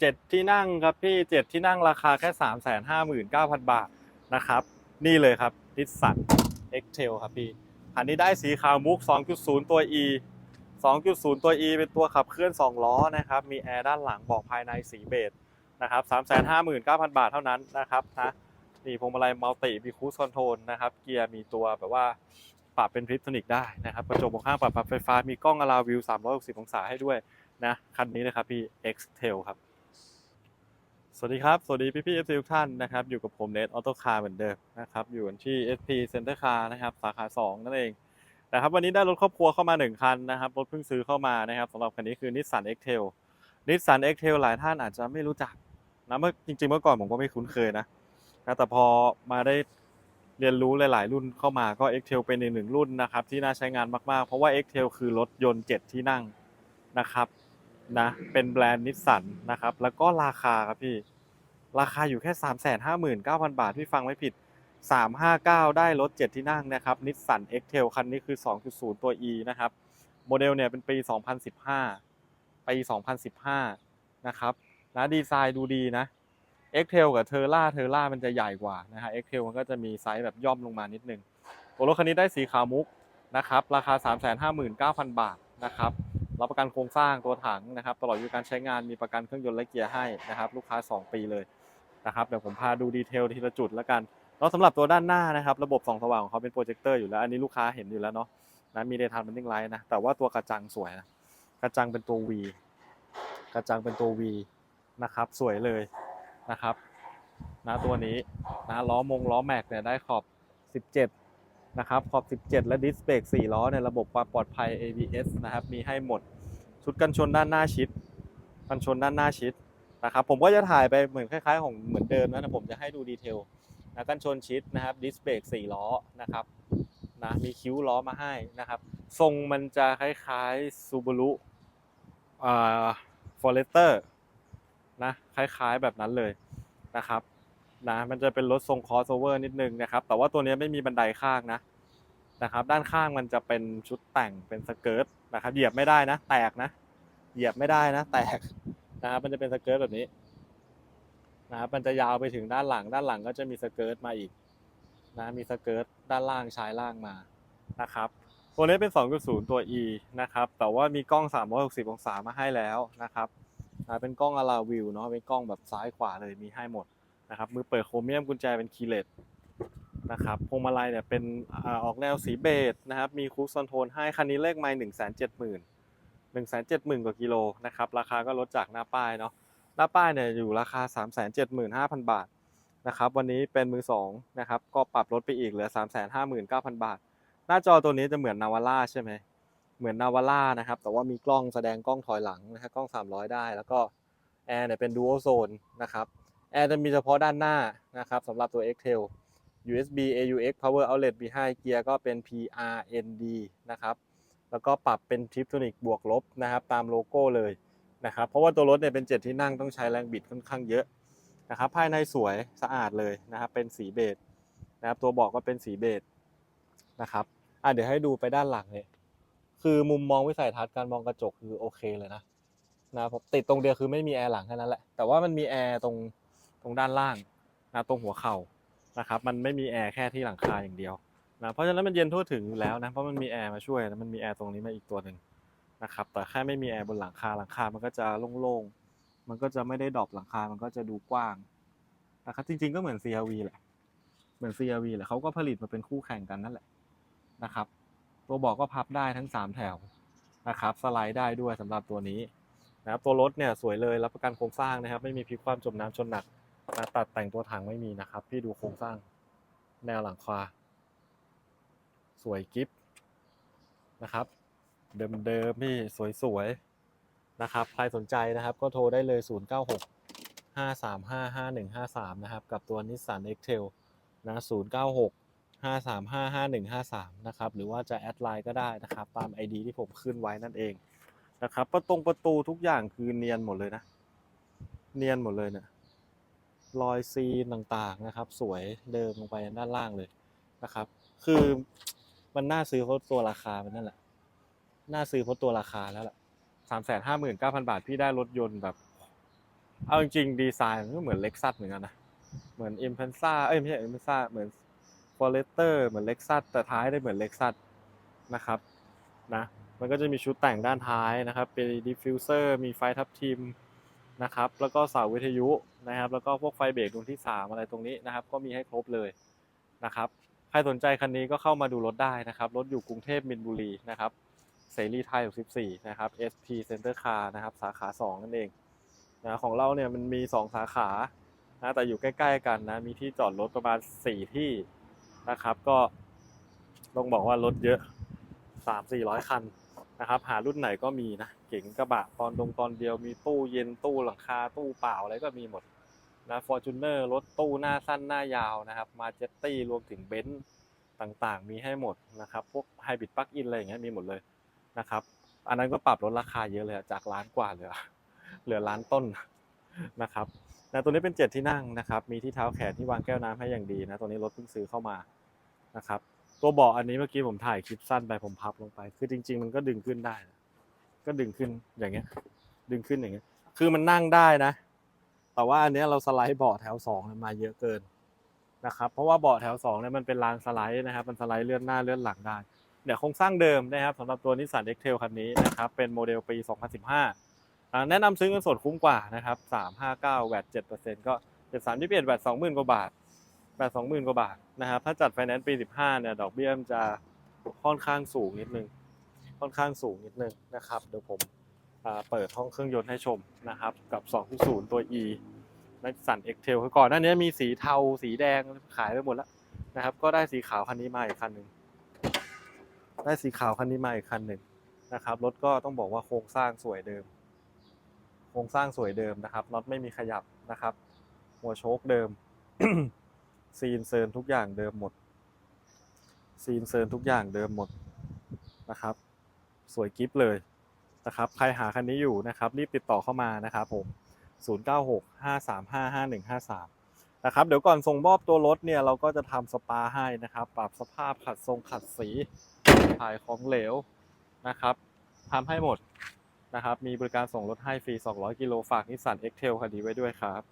เจ็ดที่นั่งครับพี่เจ็ดที่นั่งราคาแค่สามแสนห้าหมื่นเก้าพันบาทนะครับ นี่เลยครับนิสสัน X-Trail ครับพี่คันนี้ได้สีขาวมุก 2.0 ตัว E 2.0 ตัว E เป็นตัวขับเคลื่อน 2 ล้อนะครับ มีแอร์ด้านหลังบอกภายในสีเบจนะครับ 359,000 บาทเท่านั้นนะครับนะนี่พวงมาลัยมัลติมีคูสคอนโทรลนะครับ เกียร์มีตัวแบบว่าปรับเป็นทริปโทนิกได้นะครับ กระจกมองข้างปรับปรับไฟฟ้า มีกล้องอลาวิว 360 องศาให้ด้วยนะ คันนี้นะครับพี่ X-Tail ครับ สวัสดีครับ สวัสดีพี่พี่เอฟซีทุกท่านนะครับ อยู่กับผมเนทออโต้คาร์เหมือนเดิมนะครับ อยู่กันที่ SP Center Car นะครับ สาขา 2 นั่นเองนะครับ วันนี้ได้รถครอบครัวเข้ามา 1 คันนะครับ รถเพิ่งซื้อเข้ามานะครับสำหรับคันนี้คือ Nissan X-Trail Nissan X-Trail หลายท่านอาจจะไม่รู้จักนะเมื่อจริง ๆ เมื่อก่อนผมก็ไม่คุ้นเคยนะนะ แต่พอมาได้เรียนรู้หลาย ๆ รุ่นเข้ามาก็ X-Trail เป็นอีกหนึ่งรุ่นนะครับที่น่าใช้งานมาก ๆ เพราะว่า X-Trail คือรถยนต์ 7 ที่นั่งนะครับ นะ เป็นแบรนด์นิสสันนะครับ แล้วก็ราคาครับพี่ ราคาอยู่แค่ 359,000 บาท พี่ฟังไม่ผิด 359 ได้รถ 7 ที่นั่งนะครับนิสสัน X-Trail คันนี้คือ 2.0 ตัว E นะครับ โมเดลเนี่ยเป็นปี 2015 ปี 2015 นะครับนะดีไซน์ดูดีนะ X-Trail กับเทอร่าเทอร่ามันจะใหญ่กว่านะฮะ X-Trail มันก็จะมีไซส์แบบย่อมลงมานิดนึงตัวรถคันนี้ได้สีขาวมุกนะครับ ราคา 359,000 บาทนะครับ รับประกันโครงสร้างตัวถังนะครับ ตลอดอายุการใช้งานมีประกันเครื่องยนต์และเกียร์ให้นะครับ ลูกค้า 2 ปีเลยนะครับเดี๋ยวผมพาดูดีเทลทีละจุดแล้วกันแล้วสำหรับตัวด้านหน้านะครับ ระบบส่องสว่างของเขาเป็นโปรเจคเตอร์อยู่แล้ว อันนี้ลูกค้าเห็นอยู่แล้วเนาะนะมี daytime running light นะ แต่ว่าตัวกระจังสวยนะกระจังเป็นตัว V กระจังเป็นตัว V นะครับ สวยเลยนะครับนะตัวนี้นะล้อมงล้อแม็กเนี่ยได้ขอบ 17 นะครับขอบ 17 และดิสเบรก4ล้อในระบบความปลอดภัย ABS นะครับมีให้หมดชุดกันชนด้านหน้าชิด กันชนด้านหน้าชิดนะครับผมก็จะถ่ายไปเหมือนคล้ายๆ ของเหมือนเดิมนะแต่ผมจะให้ดูดีเทลนะกันชนชิดนะครับดิสเบรก4ล้อนะครับนะมีคิ้วล้อมาให้นะครับ ทรงมันจะคล้ายๆ Subaru อ่า Forester นะคล้ายๆแบบนั้นเลยนะครับ นะ มันจะเป็นรถทรง crossover นิดนึงนะครับ แต่ว่าตัวนี้ไม่มีบันไดข้างนะนะครับ ด้านข้างมันจะเป็นชุดแต่งเป็นสเกิร์ตนะครับ เหยียบไม่ได้นะ แตกนะ เหยียบไม่ได้นะ แตกนะครับ มันจะเป็นสเกิร์ตแบบนี้นะครับ มันจะยาวไปถึงด้านหลัง ด้านหลังก็จะมีสเกิร์ตมาอีกนะ มีสเกิร์ตด้านล่างชายล่างมานะครับตัวนี้เป็น 2.0 ตัว E นะครับ แต่ว่ามีกล้อง 360 องศามาให้แล้วนะครับ เป็นกล้องอลาวิวเนาะ เป็นกล้องแบบซ้ายขวาเลยมีให้หมด นะครับมือเปิดโครเมียมกุญแจเป็นคีย์เลสนะครับพวงมาลัยเนี่ยเป็นออกแนวสีเบจนะครับมีครูซอนโทรลให้คันนี้เลขไมล์หนึ่งแสนเจ็ดหมื่นหนึ่งแสนเจ็ดหมื่นกว่ากิโลนะครับราคาก็ลดจากหน้าป้ายเนาะหน้าป้ายเนี่ยอยู่ราคาสามแสนเจ็ดหมื่นห้าพันบาทนะครับวันนี้เป็นมือสองนะครับก็ปรับลดไปอีกเหลือสามแสนห้าหมื่นเก้าพันบาท หน้าจอตัวนี้จะเหมือนนาวาร่าใช่ไหมเหมือนนาวาร่านะครับแต่ว่ามีกล้องแสดงกล้องถอยหลังนะครับกล้อง 300 ได้ แล้วก็แอร์เนี่ยเป็น dual zone นะครับ แอร์จะมีเฉพาะด้านหน้านะครับสำหรับตัว X-Trail USB AUX Power Outlet มีให้เกียร์ก็เป็น PRND นะครับ แล้วก็ปรับเป็น Triptonic บวกลบนะครับ ตามโลโก้เลยนะครับ เพราะว่าตัวรถเนี่ยเป็น 7 ที่นั่งต้องใช้แรงบิดค่อนข้างเยอะนะครับ ภายในสวยสะอาดเลยนะครับ เป็นสีเบจนะครับตัวเบอกก็เป็นสีเบจนะครับอะเดี๋ยวให้ดูไปด้านหลังเนี่ยคือมุมมองวิสัยทัศน์การมองกระจกคือโอเคเลยนะนะผมติดตรงเดียวคือไม่มีแอร์หลังแค่นั้นแหละแต่ว่ามันมีแอร์ตรง รงด้านล่างนะตรงหัวเข่านะครับ มันไม่มีแอร์แค่ที่หลังคาอย่างเดียวนะเพราะฉะนั้นมันเย็นทั่วถึงอยู่แล้วนะเพราะมันมีแอร์มาช่วยนะมันมีแอร์ตรงนี้มาอีกตัวหนึ่งนะครับแต่แค่ไม่มีแอร์บนหลังคาหลังคา มันก็จะโล่งๆมันก็จะไม่ได้ดรอปหลังคา มันก็จะดูกว้างนะครับจริง ๆก็เหมือน CRV แหละเหมือน CRV แหละเขาก็ผลิตมาเป็นคู่แข่งกันนั่นแหละนะครับ ตัวเบอกก็พับได้ทั้ง 3 แถวนะครับสไลด์ได้ด้วยสำหรับตัวนี้นะครับตัวรถเนี่ยสวยเลยรับประกันโครงสร้างนะครับ ไม่มีพิคว่ำจมน้ำชนหนัก นะตัดแต่งตัวถังไม่มีนะครับ พี่ดูโครงสร้างแนวหลังคาสวยกิฟนะครับ เดิมๆพี่สวยๆนะครับ ใครสนใจนะครับ ก็โทรได้เลย 096 535 5153 นะครับ กับตัว Nissan X-Trail นะ096 5355153 นะครับ หรือว่าจะแอดไลน์ก็ได้นะครับ ตาม ID ที่ผมขึ้นไว้นั่นเองนะครับ ประตงประตูทุกอย่างคือเนียนหมดเลยนะ เนียนหมดเลยเนี่ย รอยซีนต่างๆนะครับ สวยเดิมลงไปด้านล่างเลยนะครับ คือมันน่าซื้อเพราะตัวราคามันนั่นแหละน่าซื้อเพราะตัวราคาแล้วแหละสามแสนห้าหมื่นเก้าพันบาทพี่ได้รถยนต์แบบ เอาจริงๆดีไซน์มันก็เหมือนเล็กซัสเหมือนกันนะเหมือน i m p e n s a เอ้ยไม่ใช่ i m p e n s a เหมือน f o r e s t e r เหมือนเล็กซัสแต่ท้ายได้เหมือนเล็กซัสนะครับนะมันก็จะมีชุดแต่งด้านท้ายนะครับ เป็นดิฟฟิวเซอร์มีไฟทับทิมนะครับ แล้วก็เสาวิทยุ นะครับ แล้วก็พวกไฟเบรกดวงที่ 3 อะไรตรงนี้นะครับ ก็มีให้ครบเลยนะครับ ใครสนใจคันนี้ก็เข้ามาดูรถได้นะครับ รถอยู่กรุงเทพมินบุรีนะครับ เสรีไทย64นะครับ SP Center Car นะครับ สาขา 2 นั่นเองนะของเราเนี่ยมันมี 2 สาขานะแต่อยู่ใกล้ ๆ กันนะ มีที่จอดรถประมาณ 4 ที่นะครับ ก็ต้องบอกว่ารถเยอะ 3-400 คันนะครับ หารุ่นไหนก็มีนะ เก๋งกระบะตอนตรงตอนเดียวมีตู้เย็นตู้หลังคาตู้เปล่าอะไรก็มีหมด นะฟอร์จูเนอร์รถตู้หน้าสั้นหน้ายาวนะครับมาเจตตี้รวมถึงเบนซ์ต่างๆ มีให้หมดนะครับ พวกไฮบริดปลั๊กอินอะไรอย่างเงี้ยมีหมดเลยนะครับ อันนั้นก็ปรับลดราคาเยอะเลยอะจากล้านกว่าเหลือเหลือล้านต้นนะครับนะตัวนี้เป็นเจ็ดที่นั่งนะครับ มีที่เท้าแขนที่วางแก้วน้ำให้อย่างดีนะ ตัวนี้รถเพิ่งซื้อเข้ามานะครับ ตัวเบาะอันนี้เมื่อกี้ผมถ่ายคลิปสั้นไปผมพับลงไป คือจริง ๆ มันก็ดึงขึ้นได้ ก็ดึงขึ้นอย่างเงี้ย ดึงขึ้นอย่างเงี้ย คือมันนั่งได้นะ แต่ว่าอันนี้เราสไลด์เบาะแถวสองมาเยอะเกินนะครับ เพราะว่าเบาะแถวสองเนี่ยมันเป็นรางสไลด์นะครับ มันสไลด์เลื่อนหน้าเลื่อนหลังได้เนี่ยวโครงสร้างเดิมนะครับสำหรับตัวนิสสัน X-Trail คันนี้นะครับ เป็นโมเดลปี 2015 แนะนำซื้อเงินสดคุ้มกว่านะครับ 359 แวต7%ก็7321แวต20,000 กว่าบาทแวต20,000 กว่าบาทนะครับ ถ้าจัดไฟแนนซ์ปี 15 เนี่ย ดอกเบี้ยมันจะค่อนข้างสูงนิดนึง ค่อนข้างสูงนิดนึงนะครับ เดี๋ยวผม เปิดห้องเครื่องยนต์ให้ชมนะครับ กับ 2.0 ตัว E นิสสัน X-Trail คือก่อนหน้านี้มีสีเทาสีแดงขายไปหมดแล้วนะครับ ก็ได้สีขาวคันนี้มาอีกคันหนึ่งได้สีขาวคันนี้มาอีกคันหนึ่งนะครับรถก็ต้องบอกว่าโครงสร้างสวยเดิม โครงสร้างสวยเดิมนะครับน็อตไม่มีขยับนะครับ หัวโชคเดิม ซีนเซิร์นทุกอย่างเดิมหมด ซีนเซิร์นทุกอย่างเดิมหมดนะครับ สวยกิฟเลย นะครับใครหาคันนี้อยู่นะครับรีบติดต่อเข้ามานะครับผม 0965355153 นะครับเดี๋ยวก่อนส่งมอบตัวรถเนี่ยเราก็จะทำสปาให้นะครับปรับสภาพขัดทรงขัดสีถ่ายของเหลวนะครับทำให้หมดนะครับมีบริการส่งรถให้ฟรี 200 กิโลฝากนิสสันเอ็กเทลคันนี้ไว้ด้วยครับ